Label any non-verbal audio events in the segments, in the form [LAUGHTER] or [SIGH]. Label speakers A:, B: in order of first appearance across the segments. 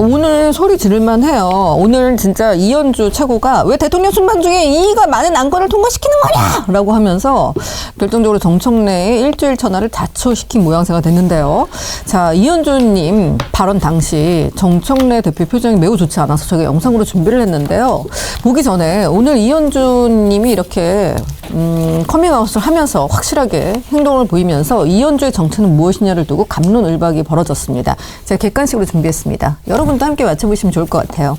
A: 오늘 소리 지를만 해요. 오늘 진짜 이현주 최고가 왜 대통령 순방 중에 이의가 많은 안건을 통과시키는 거냐! 라고 하면서 결정적으로 정청래의 일주일 전화를 자초시킨 모양새가 됐는데요. 자, 이현주님 발언 당시 정청래 대표 표정이 매우 좋지 않아서 저희가 영상으로 준비를 했는데요. 보기 전에 오늘 이현주님이 이렇게 음, 커밍아웃을 하면서 확실하게 행동을 보이면서 이현주의 정체는 무엇이냐를 두고 감론을박이 벌어졌습니다. 제가 객관식으로 준비했습니다. 여러분 도 함께 맞춰보시면 좋을 것 같아요.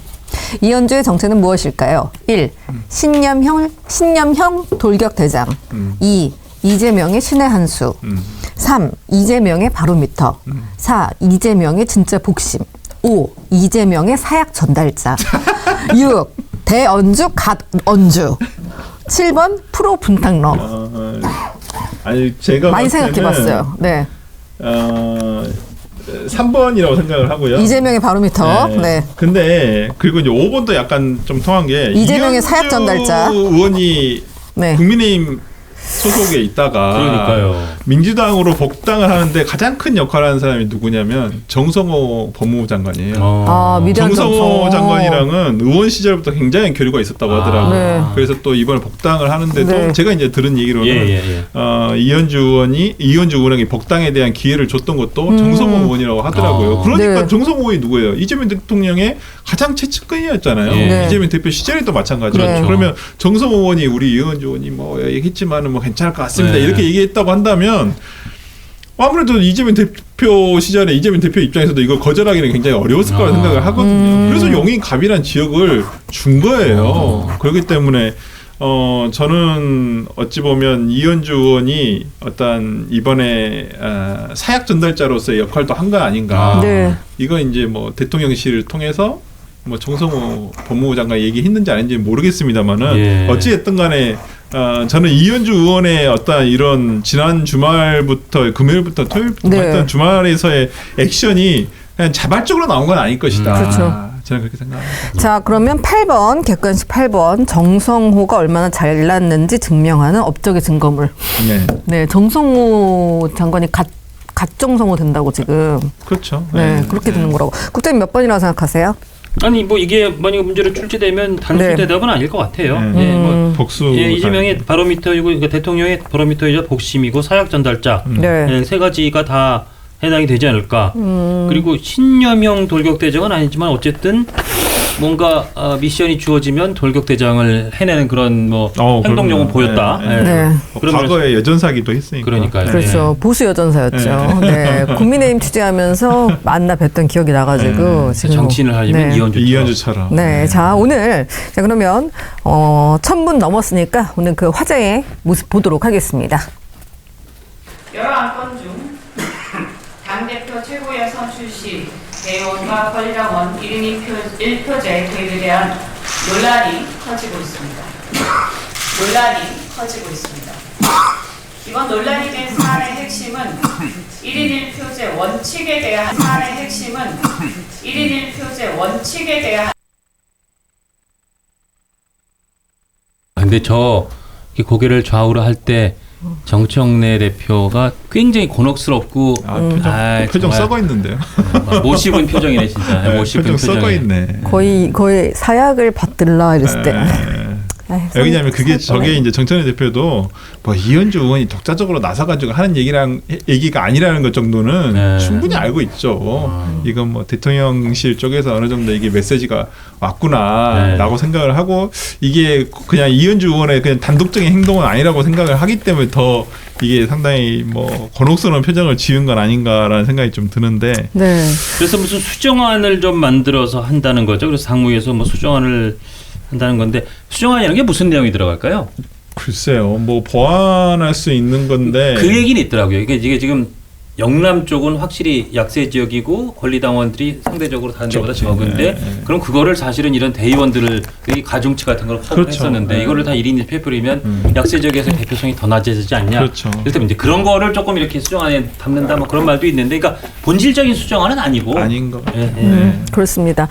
A: 이현주의 정체는 무엇일까요? 1. 신념형, 신념형 돌격대장. 2. 이재명의 신의 한수. 3. 이재명의 바로미터. 4. 이재명의 진짜 복심. 5. 이재명의 사약 전달자. [LAUGHS] 6. 대언주 갓 언주. 7번 프로 분탕러.
B: 어, 아니 제가
A: 많이
B: 봤을 때는,
A: 생각해 봤어요. 네.
B: 어, 3번이라고 생각을 하고요.
A: 이재명의 바로미터. 네.
B: 근데 그리고 이제 5번도 약간 좀 통한 게
A: 이재명의 사약 전달자.
B: 의원이
A: 네.
B: 국민의힘 소속에 있다가
C: 그러니까요.
B: 민주당으로 복당을 하는데 가장 큰 역할을 하는 사람이 누구냐면 정성호 법무부 장관이에요.
C: 어.
A: 아, 미래한
B: 정성호
A: 정성.
B: 장관이랑은 의원 시절부터 굉장히 교류가 있었다고
C: 아.
B: 하더라고요.
A: 네.
B: 그래서 또 이번에 복당을 하는데도
A: 네.
B: 제가 이제 들은 얘기로는
C: 예, 예, 예.
B: 어, 이현주 의원이 이현주 의원에게 복당에 대한 기회를 줬던 것도 정성호 의원이라고 하더라고요.
C: 아.
B: 그러니까
A: 음. 네.
B: 정성호 의원이 누구예요? 이재명 대통령의 가장 최측근이었잖아요.
C: 네.
B: 이재명 대표 시절에도 마찬가지로.
A: 그렇죠.
B: 그러면 정성호 의원이 우리 이현주 의원이 뭐 얘기했지만은 뭐 괜찮을 것 같습니다.
C: 네.
B: 이렇게 얘기했다고 한다면 아무래도 이재명 대표 시절에 이재명 대표 입장에서도 이걸 거절하기는 굉장히 어려웠을 거라
C: 아.
B: 생각을 하거든요. 그래서 용인 갑이란 지역을 준 거예요. 그렇기 때문에 어 저는 어찌 보면 이현주 의원이 어떤 이번에 아, 사약 전달자로서의 역할도 한 거 아닌가.
C: 아.
A: 네.
B: 이건 이제 뭐 대통령실을 통해서 뭐 정성호 법무부 장관 얘기했는지 아닌지 모르겠습니다만은
C: 예.
B: 어찌 됐든 간에 어, 저는 이현주 의원의 어떤 이런 지난 주말부터 금요일부터 토요일부터
A: 네.
B: 했던 주말에서의 액션이 그냥 자발적으로 나온 건 아닐 것이다.
A: 그렇죠.
B: 저는 그렇게 생각합니다.
A: 자, 그러면 8번, 객관식 8번. 정성호가 얼마나 잘났는지 증명하는 업적의 증거물.
B: 네.
A: 네, 정성호 장관이 갓, 갓정성호 된다고 지금.
B: 그렇죠.
A: 네, 그렇게 되는 거라고. 국장님 몇 번이라고 생각하세요?
C: 아니 뭐 이게 만약 문제로 출제되면 단순
A: 네.
C: 대답은 아닐 것 같아요.
B: 네.
C: 예, 뭐
A: 음.
B: 복수.
C: 예, 이재명의 바로미터이고 그러니까 대통령의 바로미터이자 복심이고 사약 전달자
B: 음.
A: 네.
C: 예, 세 가지가 다 해당이 되지 않을까.
A: 음.
C: 그리고 신념형 돌격대장은 아니지만 어쨌든 뭔가 어, 미션이 주어지면 돌격 대장을 해내는 그런 뭐
B: 어,
C: 행동력은
B: 그럼요.
C: 보였다.
B: 네,
C: 예.
A: 네.
B: 뭐 과거에 여전사기도 했으니까.
C: 그러니까요.
B: 네.
A: 그렇죠. 보수 여전사였죠. 네. [LAUGHS] 국민의힘 취재하면서 만나 뵀던 기억이 나가지고 지금
C: 정치인을 하려면
A: 네.
C: 이현주
B: 이현주처럼.
A: 네, 자 오늘 자 그러면 어, 천분 넘었으니까 오늘 그 화제의 모습 보도록 하겠습니다.
D: 여러 안건 중 당 대표 최고여성 출신 대의원과 권리당원 1인 1표, 1표제 개입에 대한 논란이 커지고 있습니다. 논란이 커지고 있습니다. 이번 논란이 된 사안의 핵심은 1인 1표제 원칙에 대한 사안의 핵심은 1인 1표제 원칙에 대한
C: 아, 근데 저 고개를 좌우로 할때 정청래 대표가 굉장히 곤혹스럽고
B: 아, 표정,
C: 아,
B: 표정
C: 정말,
B: 썩어 있는데요.
C: 어, 못 씹은 표정이네 진짜. [LAUGHS]
B: 네,
C: 못 씹은
B: 표정 썩어
C: 표정이.
B: 있네.
A: 거의 거의 사약을 받들라 이랬을 때.
B: 네.
A: 아이,
B: 왜냐하면 그게. 저게 이제 정천희 대표도 뭐 이현주 의원이 독자적으로 나서가지고 하는 얘기랑 얘기가 아니라는 것 정도는
C: 네.
B: 충분히 알고 있죠. 이건 뭐 대통령실 쪽에서 어느 정도 이게 메시지가 왔구나라고
C: 네.
B: 생각을 하고 이게 그냥 이현주 의원의 그냥 단독적인 행동은 아니라고 생각을 하기 때문에 더 이게 상당히 뭐 곤혹스러운 표정을 지은 건 아닌가라는 생각이 좀 드는데
A: 네.
C: 그래서 무슨 수정안을 좀 만들어서 한다는 거죠. 그래서 상무위에서 뭐 수정안을 한다는 건데 수정안이라는 게 무슨 내용이 들어갈까요?
B: 글쎄요 뭐 보완할 수 있는 건데
C: 그 얘기는 있더라고요. 이게 이게 지금 영남 쪽은 확실히 약세 지역이고 권리당원들이 상대적으로 다른 데보다. 적은데
B: 네, 네.
C: 그럼 그거를 사실은 이런 대의원들을 이 가중치 같은 걸
B: 그렇죠.
C: 했었는데
B: 네.
C: 이거를 다 1인 1표풀이면
B: 음.
C: 약세 지역에서 대표성이 더 낮아지지 않냐.
B: 그렇죠.
C: 그래서 이제 그런 거를 조금 이렇게 수정안에 담는다 뭐 그런 말도 있는데 그러니까 본질적인 수정안은 아니고
B: 아닌 것 같아요.
C: 예, 예.
A: 음, 그렇습니다.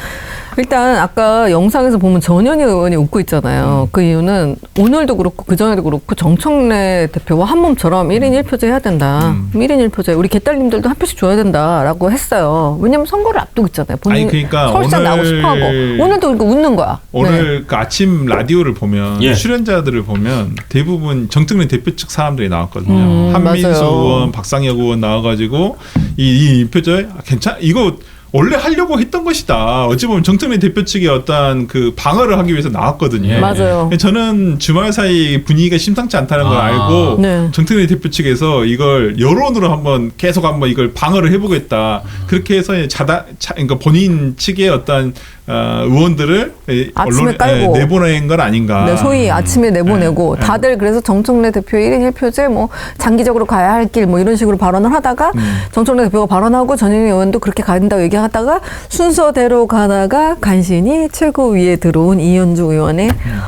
A: 일단 아까 영상에서 보면 전현희 의원이 웃고 있잖아요.
B: 음.
A: 그 이유는 오늘도 그렇고 그 전에도 그렇고 정청래 대표와 한 몸처럼 1인 1표제 해야 된다.
B: 음.
A: 1인 1표제 우리 개딸님들도 한 표씩 줘야 된다라고 했어요. 왜냐면 선거를 앞두고 있잖아요. 본인
B: 아니, 그러니까
A: 서울시장
B: 오늘-
A: 나오고 싶어하고 오늘도 그러니까 웃는 거야. 네.
B: 오늘 그 아침 라디오를 보면
C: 예.
B: 출연자들을 보면 대부분 정특래 대표 측 사람들이 나왔거든요.
A: 음,
B: 한민수
A: 맞아요.
B: 의원, 박상혁 의원 나와가지고 이, 이 표절 괜찮 이거 원래 하려고 했던 것이다. 어찌 보면 정특래 대표 측의 어떤 그 방어를 하기 위해서 나왔거든요.
C: 예.
A: 맞아요.
B: 저는 주말 사이 분위기가 심상치 않다는 걸
C: 아.
B: 알고
A: 네.
B: 정특래 대표 측에서 이걸 여론으로 한번 계속 한번 이걸 방어를 해보겠다. 그렇게 해서 자다, 자, 그러니까 본인 측의 어떤 어, 의원들을 언론에
A: 깔고.
B: 에, 내보낸 건 아닌가.
A: 네, 소위 아침에 내보내고
B: 네, 네.
A: 다들 그래서 정청래 대표 1인 1표제 뭐 장기적으로 가야 할 길 뭐 이런 식으로 발언을 하다가
B: 음.
A: 정청래 대표가 발언하고 전현희 의원도 그렇게 간다고 얘기하다가 순서대로 가다가 간신히 최고위에 들어온 이현주 의원의
B: 음.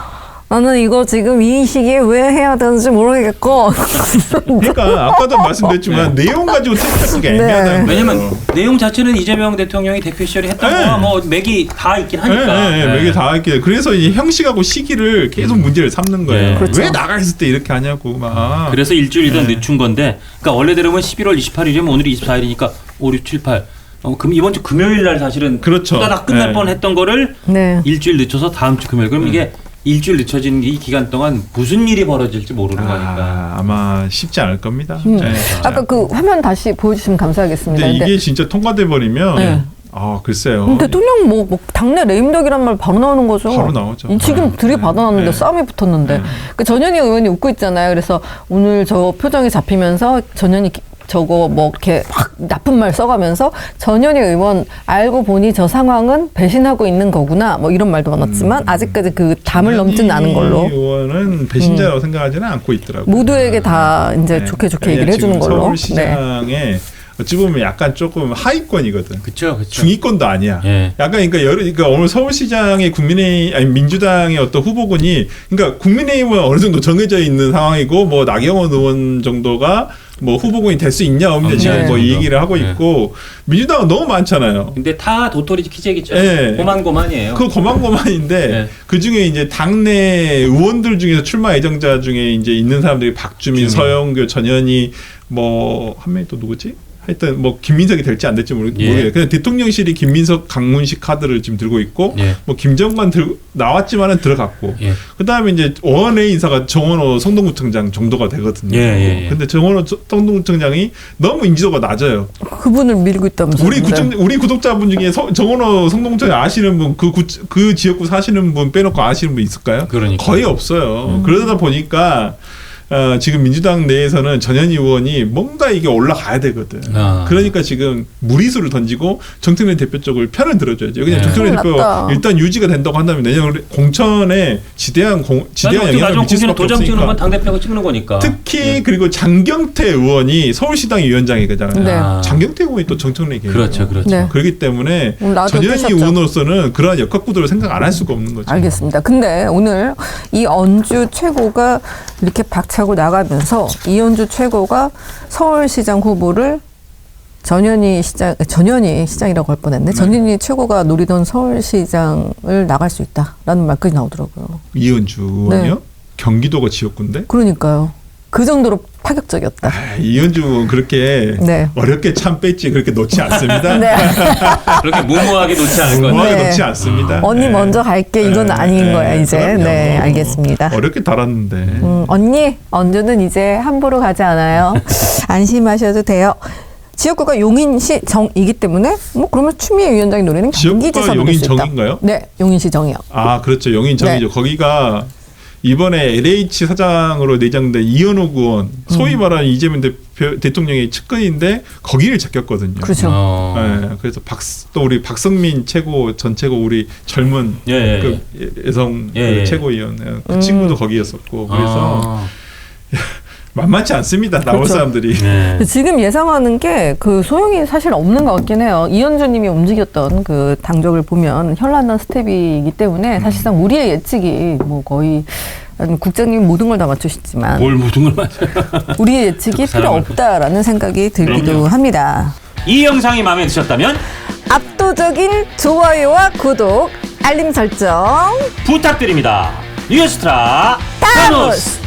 A: 나는 이거 지금 이 시기에 왜 해야 되는지 모르겠고
B: 그러니까 아까도 말씀드렸지만 내용 가지고 택하기가
A: 네.
B: 애매하다는 거예요.
C: 왜냐면 내용 자체는 이재명 대통령이 대표 시절에 했던
B: 네.
C: 거와 뭐 맥이 다 있긴 하니까.
B: 네, 네,
C: 네.
B: 맥이 다 있게 그래서 이 형식하고 시기를 계속 문제를 삼는 거예요.
C: 네.
A: 그렇죠.
B: 왜 나가 있을 때 이렇게 하냐고 막.
C: 그래서 일주일이던
B: 네.
C: 늦춘 건데, 그러니까 원래대로면 11월 28일이면 오늘이 24일이니까 5, 6, 7, 8. 어, 그럼 이번 주 금요일 날 사실은
B: 그렇죠.
C: 후다닥 끝날
B: 네.
C: 뻔했던 거를
A: 네.
C: 일주일 늦춰서 다음 주 금요일. 그럼 이게 일주일 늦춰진 이 기간 동안 무슨 일이 벌어질지 모르는 거니까.
B: 아, 아마 쉽지 않을 겁니다.
A: 음.
B: 네.
A: 아까 그 화면 다시 보여주시면 감사하겠습니다.
B: 근데
A: 근데
B: 이게 진짜 통과돼 버리면
A: 네.
B: 아 글쎄요.
A: 음, 대통령 뭐, 뭐 당내 레임덕이란 말 바로 나오는 거죠.
B: 바로 나오죠.
A: 이 지금
B: 네.
A: 들이받아놨는데
B: 네.
A: 싸움이 붙었는데
B: 네.
A: 그 전현희 의원이 웃고 있잖아요. 그래서 오늘 저 표정이 잡히면서 전현희 기- 저거 뭐 이렇게 막 나쁜 말 써가면서 전현희 의원 알고 보니 저 상황은 배신하고 있는 거구나 뭐 이런 말도 많았지만 아직까지 그 담을 넘지는 않은 걸로 음.
B: 의원은 배신자라고 생각하지는 않고 있더라고요.
A: 모두에게 다 이제
B: 네.
A: 좋게 좋게 얘기를 해주는 걸로. 네.
B: 서울시장에 어찌 보면 약간 조금 하위권이거든.
C: 그쵸, 그쵸.
B: 중위권도 아니야.
C: 예.
B: 약간 그러니까 여러 그러니까 오늘 서울시장의 국민의 아니 민주당의 어떤 후보군이 그러니까 국민의힘은 어느 정도 정해져 있는 상황이고 뭐 나경원 의원 정도가 뭐 후보군이 될 수 있냐 없냐 지금
A: 네.
B: 뭐이 얘기를 하고
C: 네.
B: 있고 민주당은 너무 많잖아요.
C: 근데 다 도토리 키재기죠.
B: 예.
C: 고만고만이에요.
B: 그 고만고만인데
C: 네.
B: 그 중에 이제 당내 의원들 중에서 출마 예정자 중에 이제 있는 사람들이 박주민,
C: 주민.
B: 서영교, 전현희 뭐 한 명이 또 누구지? 하여튼 뭐 김민석이 될지 안 될지 모르,
C: 예.
B: 모르겠어요. 근데 대통령실이 김민석, 강문식 카드를 지금 들고 있고
C: 예.
B: 뭐 김정관 들 나왔지만은 들어갔고
C: 예.
B: 그다음에 이제 원외 인사가 정원호 성동구청장 정도가 되거든요.
C: 예, 예, 예.
B: 근데 정원호 저- 성동구청장이 너무 인지도가 낮아요.
A: 그분을 밀고 있다면서요.
B: 우리
A: 네.
B: 구청 우리 구독자분 중에 서, 정원호 성동구청 아시는 분그그 지역구 사시는 분 빼놓고 아시는 분 있을까요?
C: 그러니까.
B: 거의 없어요.
A: 음.
B: 그러다 보니까 어, 지금 민주당 내에서는 전현희 의원이 뭔가 이게 올라가야 되거든.
C: 아.
B: 그러니까 지금 무리수를 던지고 정특래 대표 쪽을 편을 들어줘야죠. 그냥
C: 네.
A: 큰일
B: 대표. 일단 유지가 된다고 한다면 내년 공천에 지대한 공, 지대한 영향을 미칠 수밖에
C: 도장 찍는 건
B: 없으니까.
C: 당대표가 찍는 거니까.
B: 특히
C: 예.
B: 그리고 장경태 의원이 서울시당 위원장이잖아요.
A: 네.
C: 아.
B: 장경태 의원이 또 정청래계예요.
C: 그렇죠, 그렇죠.
A: 네.
B: 그렇기 때문에 전현희. 의원으로서는 그러한 역학구도를 생각 안 할 수가 없는 거죠.
A: 알겠습니다. 근데 오늘 이 언주 최고가 이렇게 박차고 나가면서 이언주 최고가 서울시장 후보를 전현희 시장 전현희 시장이라고 할 뻔했네. 전현희 최고가 노리던 서울시장을 나갈 수 있다라는 말까지 나오더라고요.
B: 이은주 의원이요?
A: 네.
B: 경기도가 지역구인데?
A: 그러니까요. 그 정도로 파격적이었다.
B: 아, 의원 그렇게
A: 네.
B: 어렵게 참 뺐지 그렇게 놓지 [LAUGHS] 않습니다.
A: 네. [LAUGHS]
C: 그렇게 무모하게 놓지 않은 건.
B: 무모하게
A: 네.
B: 놓지 않습니다.
A: 언니
B: 네.
A: 먼저 갈게 이건
B: 네,
A: 아닌
B: 네,
A: 거야 이제.
B: 그럼요.
A: 네, 알겠습니다.
B: 어렵게 달았는데.
A: 음, 언니, 언주는 이제 함부로 가지 않아요. [LAUGHS] 안심하셔도 돼요. 지역구가 용인시 정이기 때문에 뭐 그러면 추미애 위원장이 노리는
B: 지역구가
A: 경기지사도
B: 용인
A: 될수 있다.
B: 정인가요?
A: 네, 용인시 정이요.
B: 아 그렇죠 영인 정이죠.
A: 네.
B: 거기가 이번에 LH 사장으로 내장된 이현욱 의원 소위
A: 음.
B: 말하는 이재명 대표, 대통령의 측근인데 거기를 제꼈거든요.
A: 그렇죠.
C: 어.
B: 네, 그래서 박, 또 우리 박성민 최고 전 최고 우리 젊은
C: 예, 예,
B: 그 여성
C: 예,
B: 그
C: 예.
B: 최고위원 그
A: 음.
B: 친구도 거기였었고 그래서
C: 아.
B: 만만치 않습니다 나올
A: 그렇죠.
B: 사람들이
C: 네.
A: 지금 예상하는 게 그 소용이 사실 없는 것 같긴 해요. 이현주님이 움직였던 그 당적을 보면 현란한 스텝이기 때문에
B: 음.
A: 사실상 우리의 예측이 뭐 거의 국장님 모든 걸 다 맞추시지만
C: 뭘 모든 걸 맞아요.
A: 우리의 예측이
C: 그
A: 필요. 없다라는 생각이 들기도
C: 그럼요.
A: 합니다.
C: 이 영상이 마음에 드셨다면
A: 압도적인 좋아요와 구독 알림 설정
C: 부탁드립니다. 뉴스트라! 타노스